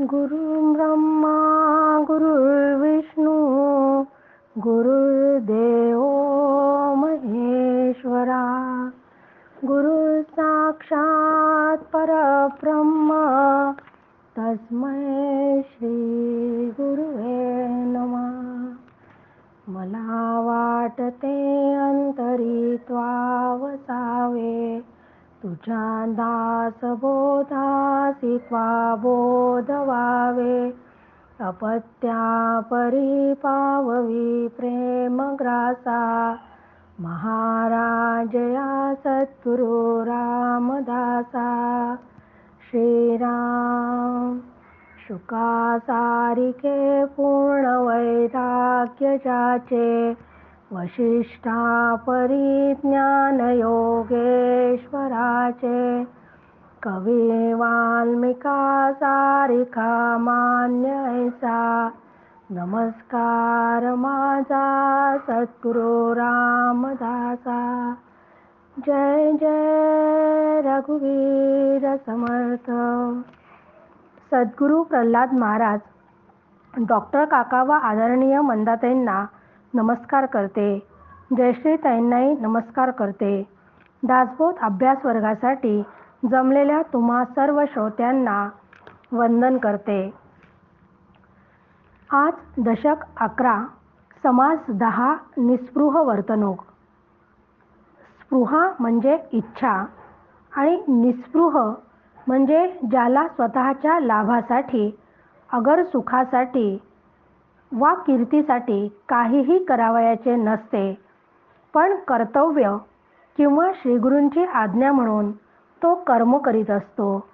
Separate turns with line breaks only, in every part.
गुरुर्ब्रह्मा गुरुर्विष्णू गुरुर्देव महेश्वरा। गुरु साक्षात परब्रह्म तस्मै श्री गुरुवे नमः। मला वाटते अंतरी त्वावसावे तुझ्या दास बोधासी त्वा बोध अपत्या परी पाववी प्रेम ग्रासा महाराजया सद्गुरु रामदासा। श्रीराम शुका सारिके पूर्ण वैराग्य जाचे वशिष्ठा परिज्ञान योगेश्वराचे कवी वाल्मिका सारिका मान्य ऐसा नमस्कार माझा सद्गुरु रामदासा जय जय रघुवीर समर्थ। सद्गुरू प्रल्हाद महाराज डॉक्टर काका व आदरणीय मंदाताईंना नमस्कार करते. जयश्रीताईंनाही नमस्कार करते. दासबोध अभ्यास वर्गासाठी जमलेल्या तुम्हा सर्व श्रोत्यांना वंदन करते. आज दशक अकरा समास दहा निस्पृह वर्तणूक. स्पृहा म्हणजे इच्छा आणि निस्पृह म्हणजे ज्याला स्वतःच्या लाभासाठी अगर सुखासाठी वा कीर्तीसाठी काहीही करावयाचे नसते. पण कर्तव्य किंवा श्रीगुरूंची आज्ञा म्हणून तो कर्म करीत असतो.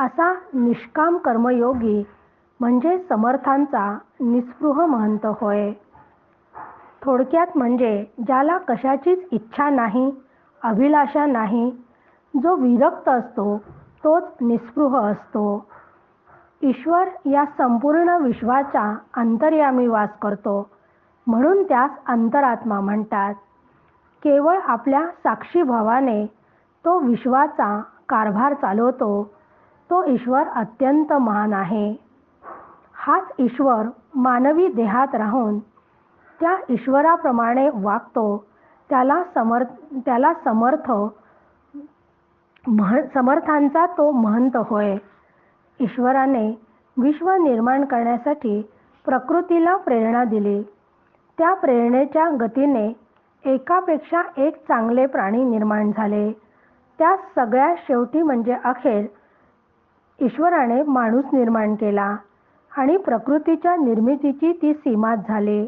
असा निष्काम कर्मयोगी म्हणजे समर्थांचा निस्पृह महंत होय. थोडक्यात म्हणजे ज्याला कशाचीच इच्छा नाही अभिलाषा नाही जो विरक्त असतो तोच निस्पृह असतो. ईश्वर या संपूर्ण विश्वाचा अंतर्यामी वास करतो म्हणून त्यास अंतरात्मा म्हणतात. केवळ आपल्या साक्षीभावाने तो विश्वाचा कारभार चालवतो तो ईश्वर अत्यंत महान आहे. हाच ईश्वर मानवी देहात राहून त्या ईश्वराप्रमाणे वागतो त्याला समर्थ त्याला समर्थ मह समर्थांचा तो महंत होय. ईश्वराने विश्व निर्माण करण्यासाठी प्रकृतीला प्रेरणा दिली. त्या प्रेरणेच्या गतीने एकापेक्षा एक चांगले प्राणी निर्माण झाले. त्या सगळ्या शेवटी म्हणजे अखेर ईश्वराने माणूस निर्माण केला आणि प्रकृतीच्या निर्मितीची ती सीमाच झाली.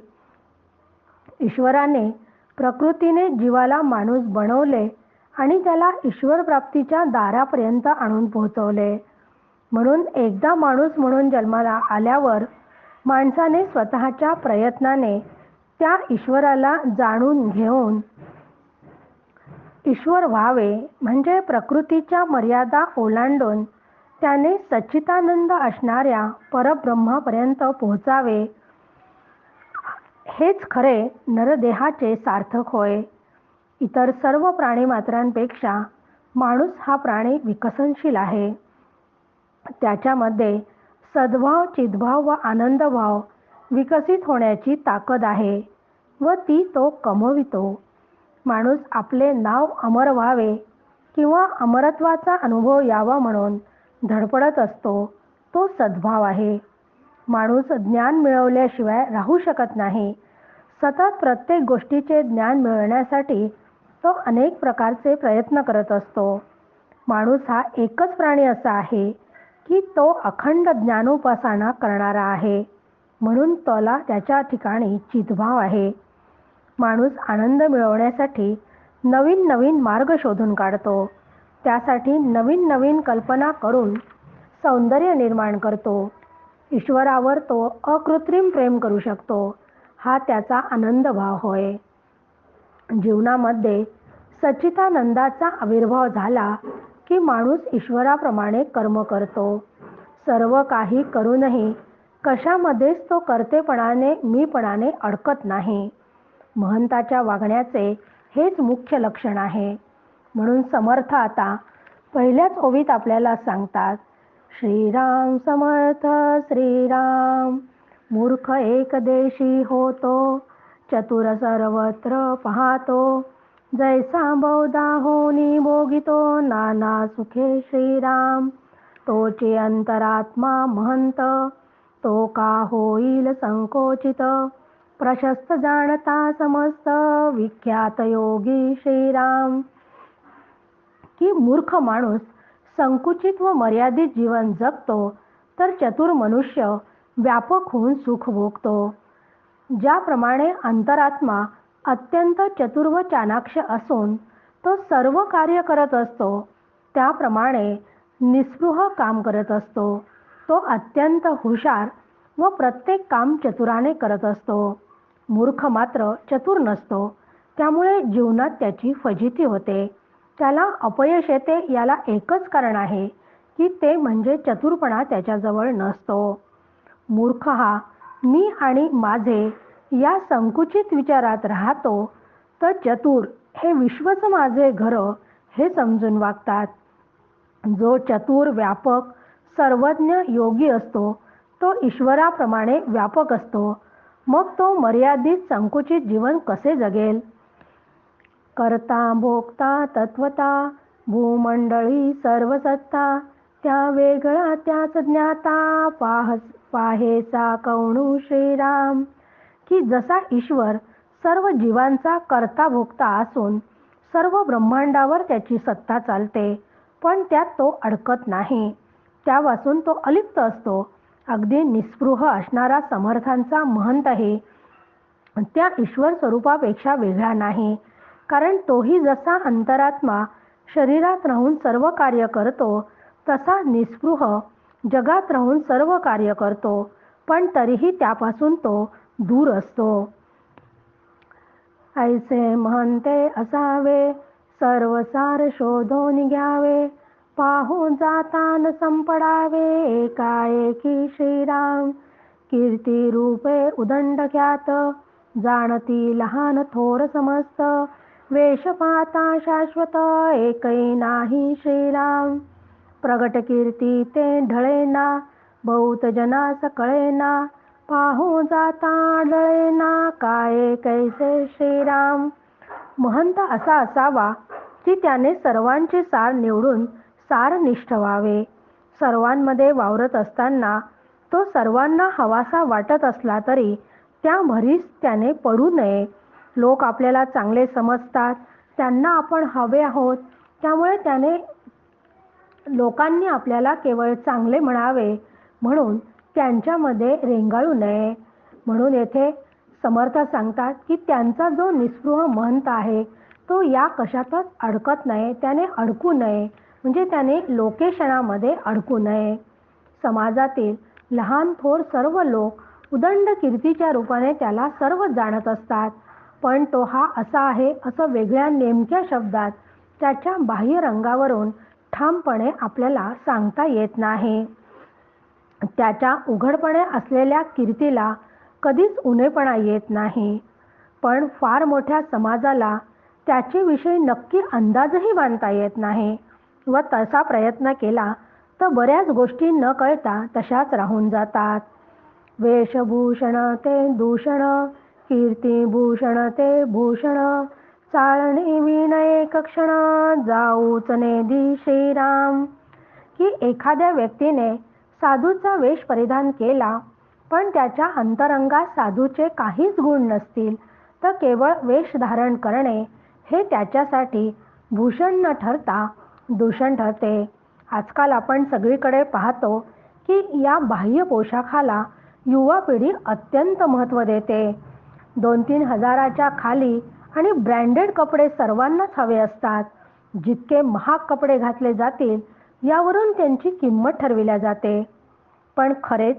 ईश्वराने प्रकृतीने जीवाला माणूस बनवले आणि त्याला ईश्वर प्राप्तीच्या दारापर्यंत आणून पोहोचवले. म्हणून एकदा माणूस म्हणून जन्माला आल्यावर माणसाने स्वतःच्या प्रयत्नाने त्या ईश्वराला जाणून घेऊन ईश्वर व्हावे म्हणजे प्रकृतीच्या मर्यादा ओलांडून त्याने सच्चितानंद असणाऱ्या परब्रह्मापर्यंत पोहोचावे हेच खरे नरदेहाचे सार्थक होय. इतर सर्व प्राणीमात्रांपेक्षा माणूस हा प्राणी विकसनशील आहे. त्याच्यामध्ये सद्भाव चिद्भाव व आनंदभाव विकसित होण्याची ताकद आहे व ती तो कमवितो. माणूस आपले नाव अमर व्हावे किंवा अमरत्वाचा अनुभव यावा म्हणून धडपडत असतो तो सद्भाव आहे. माणूस ज्ञान मिळवल्याशिवाय राहू शकत नाही. सतत प्रत्येक गोष्टीचे ज्ञान मिळवण्यासाठी तो अनेक प्रकारचे प्रयत्न करत असतो. माणूस हा एकच प्राणी असा आहे की तो अखंड ज्ञानोपासना करणारा आहे. म्हणून त्याला त्याच्या ठिकाणी चितभाव आहे. माणूस आनंद मिळवण्यासाठी नवीन नवीन मार्ग शोधून काढतो. त्यासाठी नवीन नवीन कल्पना करून सौंदर्य निर्माण करतो. ईश्वरावर तो अकृत्रिम प्रेम करू शकतो. हा त्याचा आनंद भाव होय. जीवनामध्ये सच्चितानंदाचा आविर्भाव झाला की माणूस ईश्वराप्रमाणे कर्म करतो. सर्व काही करूनही कशामध्येच तो कर्तेपणाने मीपणाने अडकत नाही. महंताच्या वागण्याचे हेच मुख्य लक्षण आहे. म्हणून समर्थ आता पहिल्याच ओवीत आपल्याला सांगतात श्रीराम समर्थ श्रीराम मूर्ख एकदेशी होतो चतुर सर्वत्र पाहतो जैसा बौद्धा होनी भोगितो नाना सुखे श्रीराम. तोचे अंतरात्मा महंत तो का होईल संकोचित? प्रशस्त जाणता समस्त विख्यात योगी श्रीराम. की मूर्ख माणूस संकुचित व मर्यादित जीवन जगतो तर चतुर मनुष्य व्यापक होऊन सुख भोगतो. ज्याप्रमाणे अंतरात्मा अत्यंत चतुर व चाणाक्ष असून तो सर्व कार्य करत असतो. त्याप्रमाणे निस्पृह काम करत असतो. तो अत्यंत हुशार व प्रत्येक काम चतुराने करत असतो. मूर्ख मात्र चतुर नसतो. त्यामुळे जीवनात त्याची फजिती होते. त्याला अपयश येते याला एकच कारण आहे की ते म्हणजे चतुरपणा त्याच्याजवळ नसतो. मूर्ख हा मी आणि माझे या संकुचित विचारात राहतो तर चतुर हे विश्वच माझे घर हे समजून वागतात. जो चतुर व्यापक सर्वज्ञ योगी असतो तो ईश्वराप्रमाणे व्यापक असतो. मग तो मर्यादित संकुचित जीवन कसे जगेल? करता भोगता तत्वता भूमंडळी सर्व सत्ता त्या वेगळा त्याच ज्ञाता पाह पाहेचा कौणू श्रीराम. की जसा ईश्वर सर्व जीवांचा करता भोगता असून सर्व ब्रह्मांडावर त्याची सत्ता चालते पण त्यात तो अडकत नाही. त्यापासून तो अलिप्त असतो. अगदी निस्पृह असणारा समर्थांचा महंतही त्या ईश्वर स्वरूपापेक्षा वेगळा नाही कारण तोही जसा अंतरात्मा शरीरात राहून सर्व कार्य करतो तसा निस्पृह जगात राहून सर्व कार्य करतो पण तरीही त्यापासून तो दूर असतो. ऐसे म्हणते असावे सर्वसार शोधून घ्यावे. पाहून जातान संपडावे एकाएकी श्रीराम. कीर्ती रूपे उदंड ख्यात जाणती लहान थोर समस्त. वेश पाहता शाश्वत एकही नाही श्रीराम. प्रगट कीर्ती ते ढळेना बहुत जनास कळेना. पाहू जाता डळेना काय कैसे श्रीराम? महंत असा असावा की त्याने सर्वांचे सार निवडून सारनिष्ठ व्हावे सर्वांमध्ये वावरत असताना तो सर्वांना हवासा वाटत असला तरी त्या भरीस त्याने पडू नये. लोक आपल्याला चांगले समजतात त्यांना आपण हवे आहोत. त्यामुळे त्याने लोकांनी आपल्याला केवळ चांगले म्हणावे म्हणून त्यांच्यामध्ये रेंगाळू नये. म्हणून येथे समर्थ सांगतात की त्यांचा जो निस्पृह महंत आहे तो या कशातच अडकत नाही त्याने अडकू नये. म्हणजे त्याने लोकेशनामध्ये अडकू नये. समाजातील लहान थोर सर्व लोक उदंड कीर्तीच्या रूपाने त्याला सर्व जाणत असतात. पण तो हा असा आहे असं वेगळ्या नेमक्या शब्दात त्याच्या बाह्य रंगावरून ठामपणे आपल्याला सांगता येत नाही. त्याच्या उघडपणे असलेल्या कीर्तीला कधीच उणेपणा येत नाही. पण फार मोठ्या समाजाला त्याचे विषयी नक्की अंदाजही बांधता येत नाही व तसा प्रयत्न केला तर बऱ्याच गोष्टी न कळता तशाच राहून जातात. वेशभूषण ते दूषण कीर्तिभूषण ते भूषण चाळणी विनय कक्षण जाऊच नेदी श्रीराम. की एखाद्या व्यक्तीने साधूचा वेश परिधान केला पण त्याच्या अंतरंगात साधूचे काहीच गुण नसतील तर केवळ वेश धारण करणे हे त्याच्यासाठी भूषण न ठरता दूषण ठरते. आजकाल आपण सगळीकडे पाहतो की या बाह्य पोशाखाला युवा पिढी अत्यंत महत्त्व देते. दोन तीन हजाराच्या खाली आणि ब्रँडेड कपडे सर्वांनाच हवे असतात. जितके महाग कपडे घातले जातील यावरून त्यांची किंमत ठरविल्या जाते. पण खरेच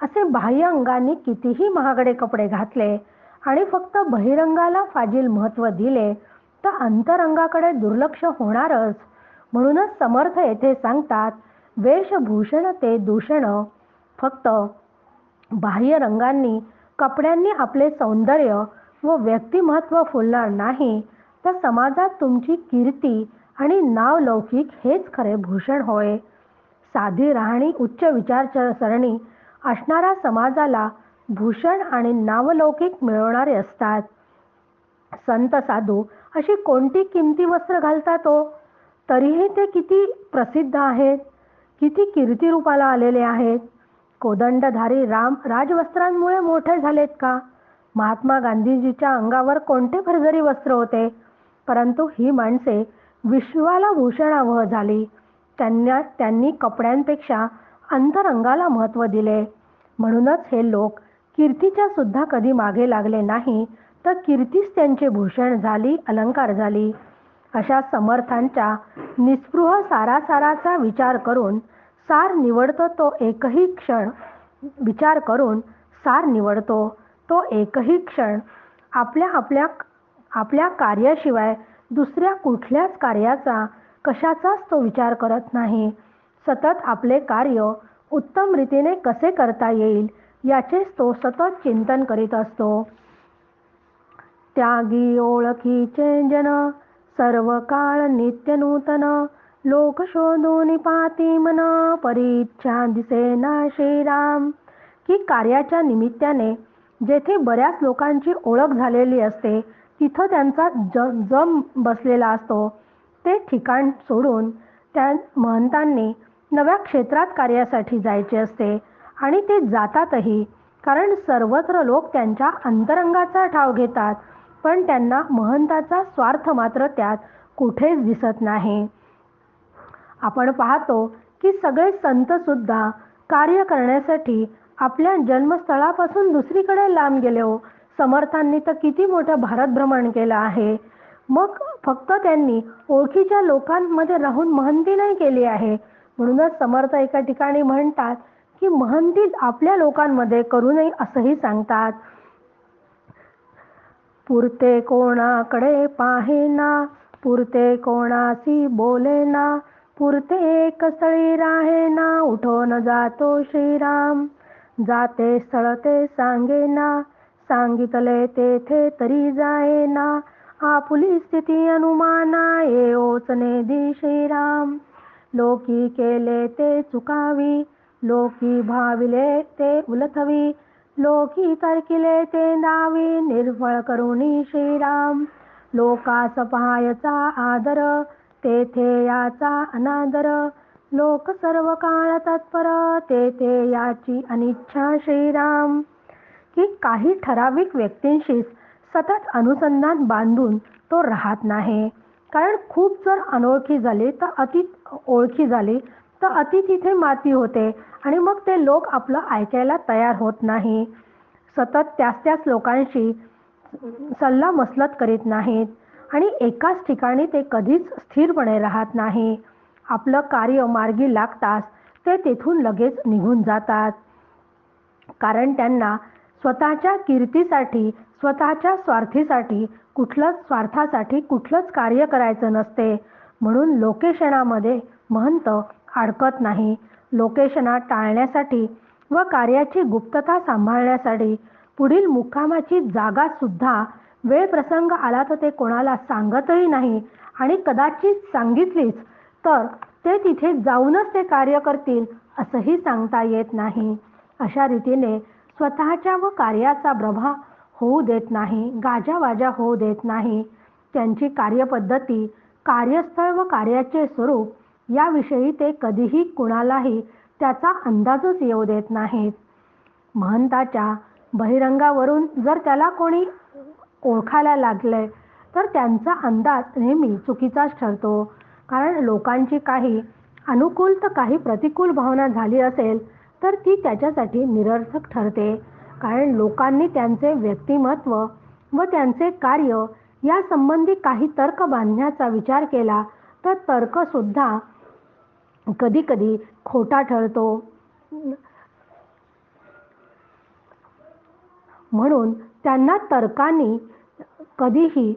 असे बाह्य अंगांनी कितीही महागडे कपडे घातले आणि फक्त बहिरंगाला फाजील महत्त्व दिले तर अंतरंगाकडे दुर्लक्ष होणारच. म्हणूनच समर्थ येथे सांगतात वेशभूषण ते दूषण. फक्त बाह्य रंगांनी कपड्यांनी आपले सौंदर्य व व्यक्तिमत्व फुलणार नाही तर समाजात तुमची कीर्ती आणि नाव लौकिक हेच खरे भूषण होय. साधी राहणी उच्च विचारसरणी असणाऱ्या समाजाला भूषण आणि नावलौकिक मिळवणारे असतात. संत साधू अशी कोणती किमती वस्त्र घालतात हो? तरीही ते किती प्रसिद्ध आहेत? किती कीर्तिरूपाला आलेले आहेत? कोदंडधारी राम राजवस्त्रांमुळे मोठे झालेत का? महात्मा गांधीजीच्या अंगावर कोणते भरजरी वस्त्र होते? परंतु ही माणसे विश्वाला भूषणावह झाली. त्यांना त्यांनी कपड्यांपेक्षा अंतरंगाला महत्त्व दिले. म्हणूनच हे लोक कीर्तीच्या सुद्धा कधी मागे लागले नाही तर कीर्तीच त्यांचे भूषण झाली अलंकार झाली. अशा समर्थांच्या निस्पृह सारासाराचा विचार करून सार निवडतो तो एकही क्षण. विचार करून सार निवडतो तो एकही क्षण. आपल्या आपल्या आपल्या कार्याशिवाय दुसऱ्या कुठल्याच कार्याचा कशाचाच तो विचार करत नाही. सतत आपले कार्य उत्तम रीतीने कसे करता येईल याचेच तो सतत चिंतन करीत असतो. त्यागी ओळखीचे जन सर्व काळ नित्य नूतन लोक शोधून पाती मन परीच्छा दिसे ना श्रीराम. की कार्याच्या निमित्ताने जेथे बऱ्याच लोकांची ओळख झालेली असते तिथं त्यांचा ज जम बसलेला असतो. ते ठिकाण सोडून त्या महंतांनी नव्या क्षेत्रात कार्यासाठी जायचे असते आणि ते जातातही कारण सर्वत्र लोक त्यांच्या अंतरंगाचा ठाव घेतात पण त्यांना महंताचा स्वार्थ मात्र त्यात कुठेच दिसत नाही. आपण पाहतो की सगळे संत सुद्धा कार्य करण्यासाठी आपल्या जन्मस्थळापासून दुसरीकडे लांब गेले हो समर्थांनी तर किती मोठं भारत भ्रमण केलं आहे. मग फक्त त्यांनी ओळखीच्या लोकांमध्ये राहून महंती नाही केली आहे. म्हणूनच समर्थ एका ठिकाणी म्हणतात की महंती आपल्या लोकांमध्ये करू नये असंही सांगतात. पुरते कोणाकडे पाहेना पुरते कोणासी बोलेना पुरते एक स्थळी राहेना उठून जातो श्रीराम जाते सळते सांगे सांगेना सांगितले तेथे तरी जायना. आपुली स्थिती अनुमाना ओचने दि श्रीराम लोकी केले ते चुकावी लोकी भाविले ते उलथवी लोकी तरकिले ते दावी निर्फळ करुणी श्रीराम लोकास पहायचा आदर तेथे याचा अनादर. लोक सर्व काळ तत्पर तेथे याची अनिच्छा श्रीराम. की काही ठराविक व्यक्तींशीच सतत अनुसंधान बांधून तो राहत नाही. कारण खूप जर अनोळखी झाली तर अति ओळखी झाली तर अति तिथे माती होते आणि मग ते लोक आपलं ऐकायला तयार होत नाही. सतत त्याच त्याच लोकांशी सल्ला मसलत करीत नाहीत आणि एकाच ठिकाणी ते कधीच स्थिरपणे राहत नाही. आपलं कार्य मार्गी लागताच ते तेथून लगेच निघून जातात. कारण त्यांना स्वतःच्या कीर्तीसाठी स्वतःच्या स्वार्थीसाठी कुठलंच स्वार्थासाठी कुठलंच कार्य करायचं नसते. म्हणून लोकेशनामध्ये महंत अडकत नाही. लोकेशना टाळण्यासाठी व कार्याची गुप्तता सांभाळण्यासाठी पुढील मुक्कामाची जागा सुद्धा वेळ प्रसंग आला तर ते कोणाला सांगतही नाही आणि कदाचित सांगितलीच तर ते तिथे जाऊनच ते कार्य करतील असंही सांगता येत नाही. अशा रीतीने स्वतःच्या व कार्याचा प्रभाव होऊ देत नाही गाजावाजा होऊ देत नाही. त्यांची कार्यपद्धती कार्यस्थळ व कार्याचे स्वरूप याविषयी ते कधीही कुणालाही त्याचा अंदाजच येऊ देत नाहीत. महंताच्या बहिरंगावरून जर त्याला कोणी ओळखायला लागले तर त्यांचा अंदाज नेहमी चुकीचाच ठरतो. कारण लोकांची काही अनुकूल तर काही प्रतिकूल भावना झाली असेल तर ती त्याच्यासाठी निरर्थक ठरते. कारण लोकांनी त्यांचे व्यक्तिमत्व व त्यांचे कार्य या संबंधी काही तर्क बांधण्याचा विचार केला तर तर्कसुद्धा कधीकधी खोटा ठरतो. म्हणून त्यांना तर्कांनी कधीही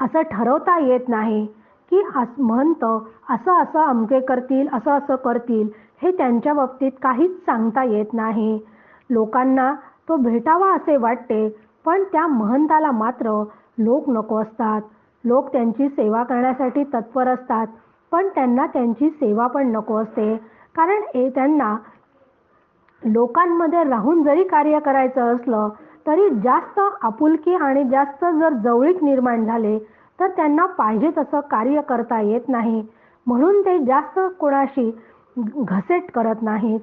असं ठरवता येत नाही की अस म्हणतं असं असं अमके करतील असं असं करतील. हे त्यांच्या बाबतीत काहीच सांगता येत नाही. लोकांना तो भेटावा असे वाटते पण त्या महंताला मात्र लोक नको असतात. लोक त्यांची सेवा करण्यासाठी तत्पर असतात पण त्यांना त्यांची सेवा पण नको असते. कारण ए त्यांना लोकांमध्ये राहून जरी कार्य करायचं असलं तरी जास्त आपुलकी आणि जास्त जर जवळीक निर्माण झाले तर त्यांना पाहिजे तसं कार्य करता येत नाही. म्हणून ते जास्त कोणाशी घसेट करत नाहीत.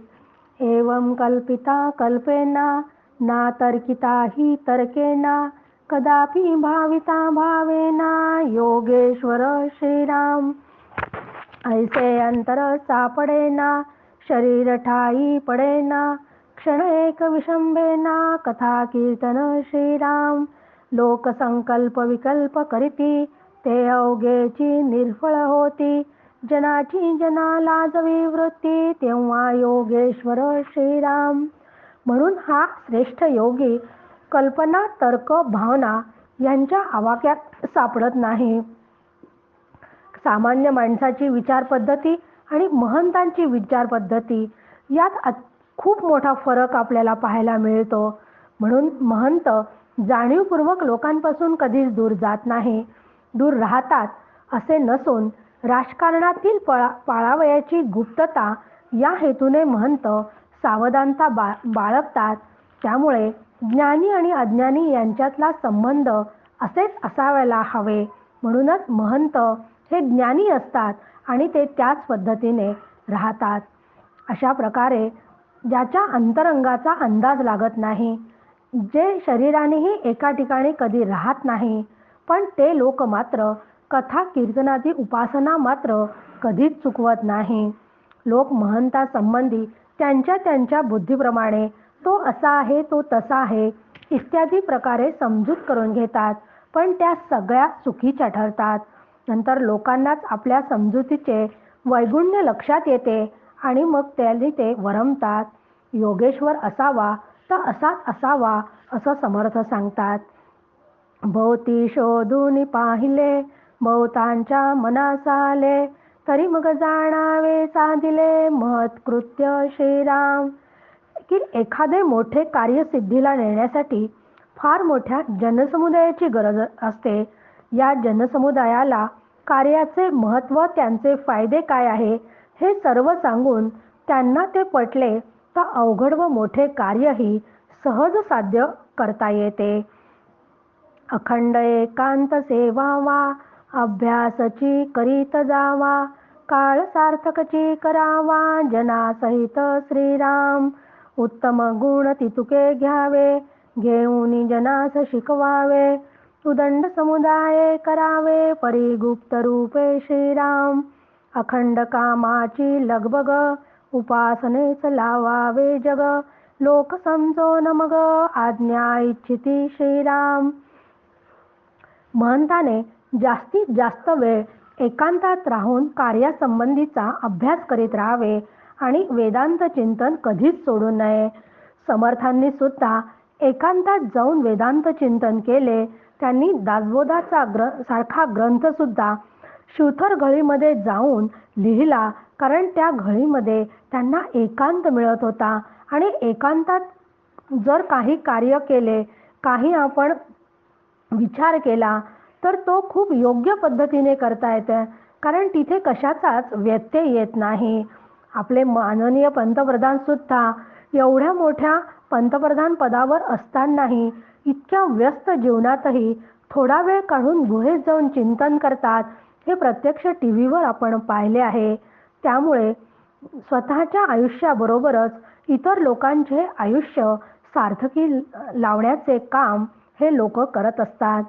एवं कल्पिता कल्पेना ना तर्किता ही तर्केना कदापि भाविता भावेना योगेश्वर श्रीराम. ऐसे अंतर सापडेना शरीर ठाई पडेना क्षण एक विशंभेना कथा कीर्तन श्रीराम. लोकसंकल्प विकल्प करीती ते अवघेची निर्फळ होती. जनाची जना लाजवी वृत्ती तेव्हा योगेश्वर श्रीराम. म्हणून हा श्रेष्ठ योगी कल्पना तर्क भावना यांच्या आवाक्यात सापडत नाही. सामान्य माणसाची विचार पद्धती आणि महंतांची विचार पद्धती यात खूप मोठा फरक आपल्याला पाहायला मिळतो. म्हणून महंत जाणीवपूर्वक लोकांपासून कधीच दूर जात नाही. दूर राहतात असे नसून राजकारणातील पळा पाळावयाची गुप्तता या हेतूने महंत सावधानता बा बाळगतात. त्यामुळे ज्ञानी आणि अज्ञानी यांच्यातला संबंध असेच असावायला हवे. म्हणूनच महंत हे ज्ञानी असतात आणि ते त्याच पद्धतीने राहतात. अशा प्रकारे ज्याच्या अंतरंगाचा अंदाज लागत नाही जे शरीरानेही एका ठिकाणी कधी राहत नाही पण ते लोक मात्र कथा कीर्तनाची उपासना मात्र कधीच चुकवत नाही. लोक महंता संबंधी त्यांच्या त्यांच्या बुद्धीप्रमाणे तो असा आहे तो तसा आहे इत्यादी प्रकारे समजूत करून घेतात पण त्या सगळ्या चुकीच्या ठरतात. नंतर लोकांनाच आपल्या समजुतीचे वैगुण्य लक्षात येते आणि मग त्यांनी ते वरमतात. योगेश्वर असावा तर असाच असावा असं समर्थ सांगतात. भोवती शोधून पाहिले बहुतांच्या मनासाले तरी मग जाणावे साधिले महत्कृत्य श्रीराम. की एखादे मोठे कार्य सिद्धीला नेण्यासाठी फार मोठ्या जनसमुदायाची गरज असते. या जनसमुदायाला कार्याचे महत्त्व त्यांचे फायदे काय आहे हे सर्व सांगून त्यांना ते पटले तर अवघड व मोठे कार्यही सहज साध्य करता येते. अखंड एकांत सेवा वा अभ्यासची करीत जावा. काळ सार्थकची करावा. जनासहित श्रीराम. उत्तम गुण तितुके घ्यावे. घेऊन जनास शिकवावे. उदंड समुदाय करावे. परिगुप्त रूपे श्रीराम. अखंड कामाची लगबग. उपासनेच लावावे जग. लोक समजो न मग. आज्ञा इच्छिती श्रीराम. महंताने जास्तीत जास्त वेळ एकांतात राहून कार्यासंबंधीचा अभ्यास करीत राहावे आणि वेदांत चिंतन कधीच सोडू नये. समर्थांनी सुद्धा एकांतात जाऊन वेदांत चिंतन केले. त्यांनी दासबोधाचा ग्र सारखा ग्रंथ सुद्धा शिवथर घळीमध्ये जाऊन लिहिला. कारण त्या घळीमध्ये त्यांना एकांत मिळत होता आणि एकांतात जर काही कार्य केले काही आपण विचार केला तर तो खूप योग्य पद्धतीने करता येते कारण तिथे कशाचाच व्यत्यय येत नाही. आपले माननीय पंतप्रधान सुद्धा एवढ्या मोठ्या पंतप्रधान पदावर असतानाही इतक्या व्यस्त जीवनातही थोडा वेळ काढून गुहेत जाऊन चिंतन करतात हे प्रत्यक्ष टी व्हीवर आपण पाहिले आहे. त्यामुळे स्वतःच्या आयुष्याबरोबरच इतर लोकांचे आयुष्य सार्थकी लावण्याचे काम हे लोक करत असतात.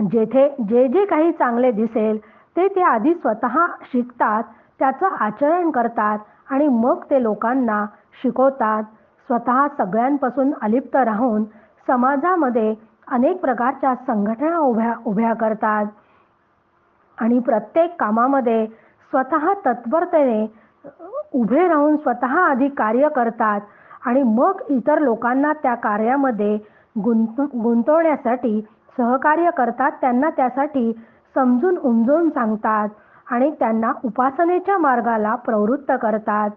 जेथे जे जे काही चांगले दिसेल ते ते आधी स्वतः शिकतात त्याचं आचरण करतात आणि मग ते लोकांना शिकवतात. स्वतः सगळ्यांपासून अलिप्त राहून समाजामध्ये अनेक प्रकारच्या संघटना उभ्या उभ्या करतात. आणि प्रत्येक कामामध्ये स्वतः तत्परतेने उभे राहून स्वतः आधी कार्य करतात आणि मग इतर लोकांना त्या कार्यामध्ये गुंत गुंतवण्यासाठी सहकार्य करतात त्यांना त्यासाठी समजून उमजून सांगतात आणि त्यांना उपासनेच्या मार्गाला प्रवृत्त करतात.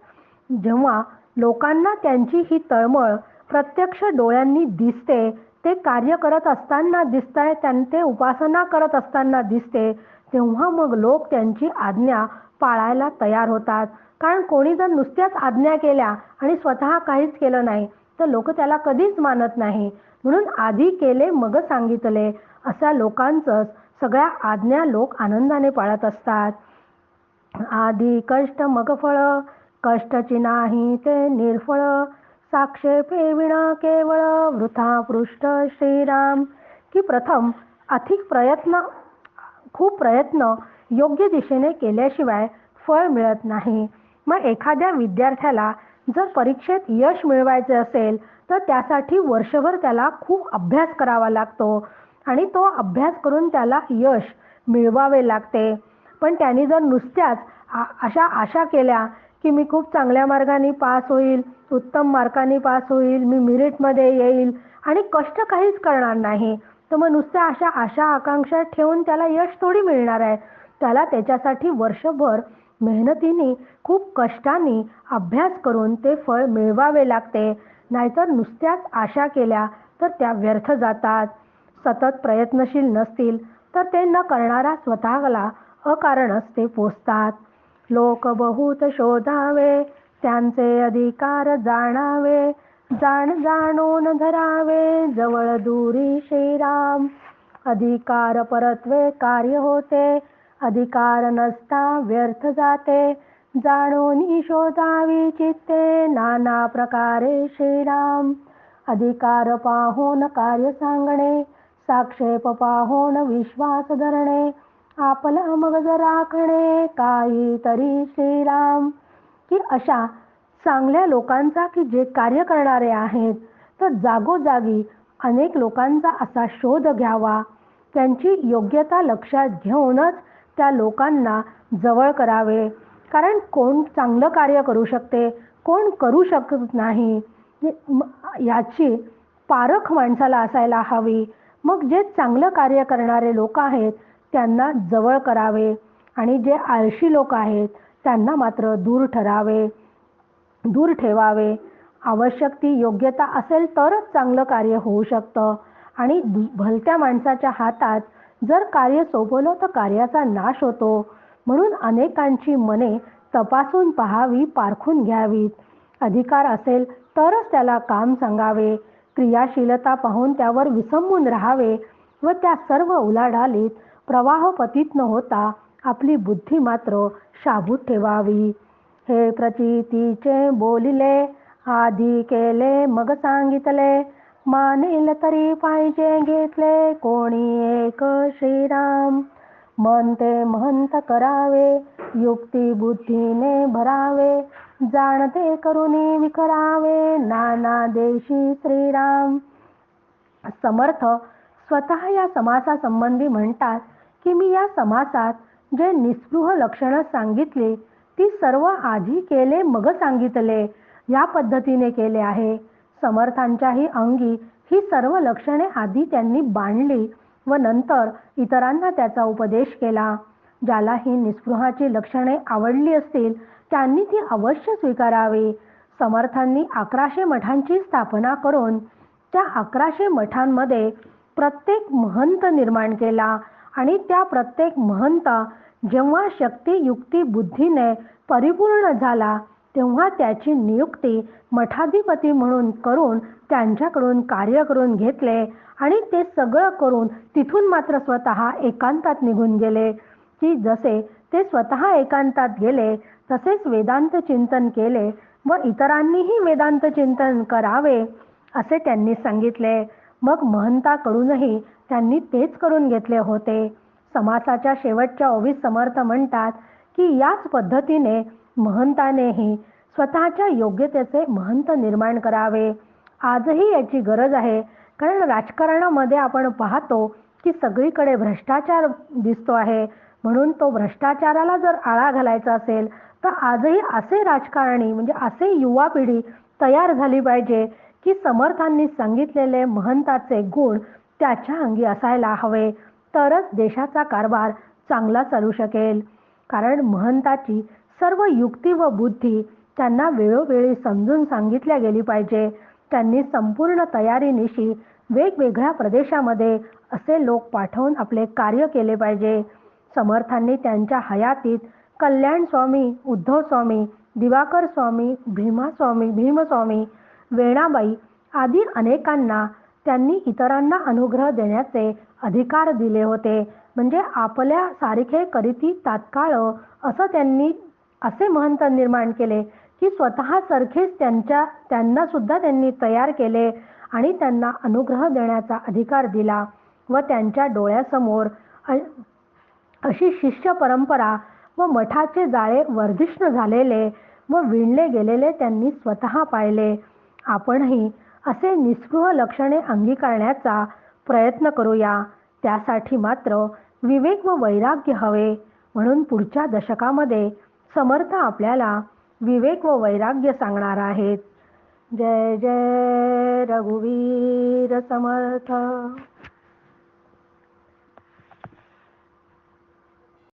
जेव्हा लोकांना त्यांची ही तळमळ प्रत्यक्ष डोळ्यांनी दिसते ते कार्य करत असताना दिसत आहे ते उपासना करत असताना दिसते तेव्हा मग लोक त्यांची आज्ञा पाळायला तयार होतात. कारण कोणी जर नुसत्याच आज्ञा केल्या आणि स्वतः काहीच केलं नाही तर लोक त्याला कधीच मानत नाही. म्हणून आधी केले मग सांगितले. अशा लोकांचं सगळ्या आज्ञा लोक आनंदाने पाळत असतात. आधी कष्ट मग फळ. कष्टची नाही ते निर्फळ. साक्षेपे विण केवळ वृथा पृष्ठ श्रीराम. की प्रथम अधिक प्रयत्न खूप प्रयत्न योग्य दिशेने केल्याशिवाय फळ मिळत नाही. मग एखाद्या विद्यार्थ्याला जर परीक्षेत यश मिळवायचे असेल तर त्यासाठी वर्षभर त्याला खूप अभ्यास करावा लागतो. आणि तो अभ्यास करून त्याला यश मिळवावे लागते. पण त्याने जर नुसत्याच अशा आशा केल्या की मी खूप चांगल्या मार्गाने पास होईल उत्तम मार्काने पास होईल मी मिरिटमध्ये येईल आणि कष्ट काहीच करणार नाही तर मग नुसत्या अशा आशा आकांक्षा ठेवून त्याला यश थोडी मिळणार आहे. त्याला त्याच्यासाठी वर्षभर मेहनतीने खूप कष्टाने अभ्यास करून ते फळ मिळवावे लागते. नाहीतर नुसत्याच आशा केल्या तर त्या व्यर्थ जातात. सतत प्रयत्नशील नसतील तर ते न करणारा स्वतःला अकारणच ते पोचतात लोक बहुत शोधावे त्यांचे अधिकार जाणावे जाण जाणून धरावे जवळ दुरी श्रीराम. अधिकार परत्वे कार्य होते अधिकार नसता व्यर्थ जाते. जाणून शोधावी चित्ते नाना प्रकारे श्रीराम. अधिकार पाहून कार्य सांगणे साक्षेप पाहून विश्वास धरणे आपला मग राखणे काही तरी श्रीराम. की अशा चांगल्या लोकांचा की जे कार्य करणारे आहेत तर जागोजागी अनेक लोकांचा असा शोध घ्यावा. त्यांची योग्यता लक्षात घेऊनच त्या लोकांना जवळ करावे. कारण कोण चांगलं कार्य करू शकते कोण करू शकत नाही याची पारख माणसाला असायला हवी. मग जे चांगलं कार्य करणारे लोक आहेत त्यांना जवळ करावे आणि जे आळशी लोक आहेत त्यांना मात्र दूर ठरावे दूर ठेवावे. आवश्यक ती योग्यता असेल तरच चांगलं कार्य होऊ शकतं. आणि भलत्या माणसाच्या हातात जर कार्य सोपवलं तर कार्याचा नाश होतो. म्हणून अनेकांची मने तपासून पहावी पारखून घ्यावीत. अधिकार असेल तरच त्याला काम सांगावे. क्रियाशीलता पाहून त्यावर विसंबून राहावे व त्या सर्व उलाढालीत प्रवाह पतीत न होता आपली बुद्धी मात्र शाबूत ठेवावी. हे प्रचितीचे बोलिले आधी केले मग सांगितले. मानेल तरी पाहिजे घेतले कोणी एक श्रीराम. मन ते महंत करावे युक्ती बुद्धीने भरावे जाणते करुणी विकरावे नाना देशी श्रीराम. समर्थ स्वतः या समासासंबंधी म्हणतात की मी या समासात जे निस्पृह लक्षणं सांगितली ती सर्व आधी केले मग सांगितले या पद्धतीने केले आहे. समर्थांच्याही अंगी ही सर्व लक्षणे आधी त्यांनी बांधली. व नंतर इतरांना त्याचा उपदेश केला. ज्याला ही निस्पृहाची लक्षणे आवडली असतील त्यांनी ती अवश्य स्वीकारावी. समर्थांनी अकराशे मठांची स्थापना करून त्या अकराशे मठांमध्ये प्रत्येक महंत निर्माण केला आणि त्या प्रत्येक महंत जेव्हा शक्ती युक्ती बुद्धीने परिपूर्ण झाला तेव्हा त्याची नियुक्ती मठाधिपती म्हणून करून त्यांच्याकडून कार्य करून घेतले आणि ते सगळं करून तिथून मात्र स्वतः एकांतात निघून गेले. की जसे ते स्वतः एकांतात गेले तसेच वेदांत चिंतन केले व इतरांनीही वेदांत चिंतन करावे असे त्यांनी सांगितले. मग महंताकडूनही त्यांनी तेच करून घेतले होते. समासाच्या शेवटच्या ओवीस समर्थ म्हणतात की याच पद्धतीने महंतानेही स्वतःच्या योग्यतेचे महंत निर्माण करावे. आजही याची गरज आहे. कारण राजकारणामध्ये आपण पाहतो की सगळीकडे भ्रष्टाचार दिसतो आहे. म्हणून तो भ्रष्टाचाराला जर आळा घालायचा असेल तर आजही असे राजकारणी म्हणजे असे युवा पिढी तयार झाली पाहिजे की समर्थांनी सांगितलेले महंताचे गुण त्याच्या अंगी असायला हवे. तरच देशाचा कारभार चांगला चालू शकेल. कारण महंताची सर्व युक्ती व बुद्धी त्यांना वेळोवेळी समजून सांगितल्या गेली पाहिजे. त्यांनी संपूर्ण तयारीनिशी वेगवेगळ्या प्रदेशामध्ये असे लोक पाठवून आपले कार्य केले पाहिजे. समर्थांनी त्यांच्या हयातीत कल्याण स्वामी उद्धव स्वामी दिवाकर स्वामी भीमास्वामी भीमस्वामी वेणाबाई आदी अनेकांना त्यांनी इतरांना अनुग्रह देण्याचे अधिकार दिले होते. म्हणजे आपल्या सारखे करीती तात्काळ असं त्यांनी असे महंत निर्माण केले की स्वतः सारखेच त्यांच्या त्यांना सुद्धा त्यांनी तयार केले आणि त्यांना अनुग्रह देण्याचा अधिकार दिला व त्यांच्या डोळ्यासमोर अशी शिष्य परंपरा व मठाचे जाळे वर्धिष्ण झालेले व विणले गेलेले त्यांनी स्वतः पाहिले. आपणही असे निस्पृह लक्षणे अंगीकारण्याचा प्रयत्न करूया. त्यासाठी मात्र विवेक व वैराग्य हवे. म्हणून पुढच्या दशकामध्ये समर्थ आपल्याला विवेक व वैराग्य सांगणार आहेत. जय जय रघुवीर समर्थ.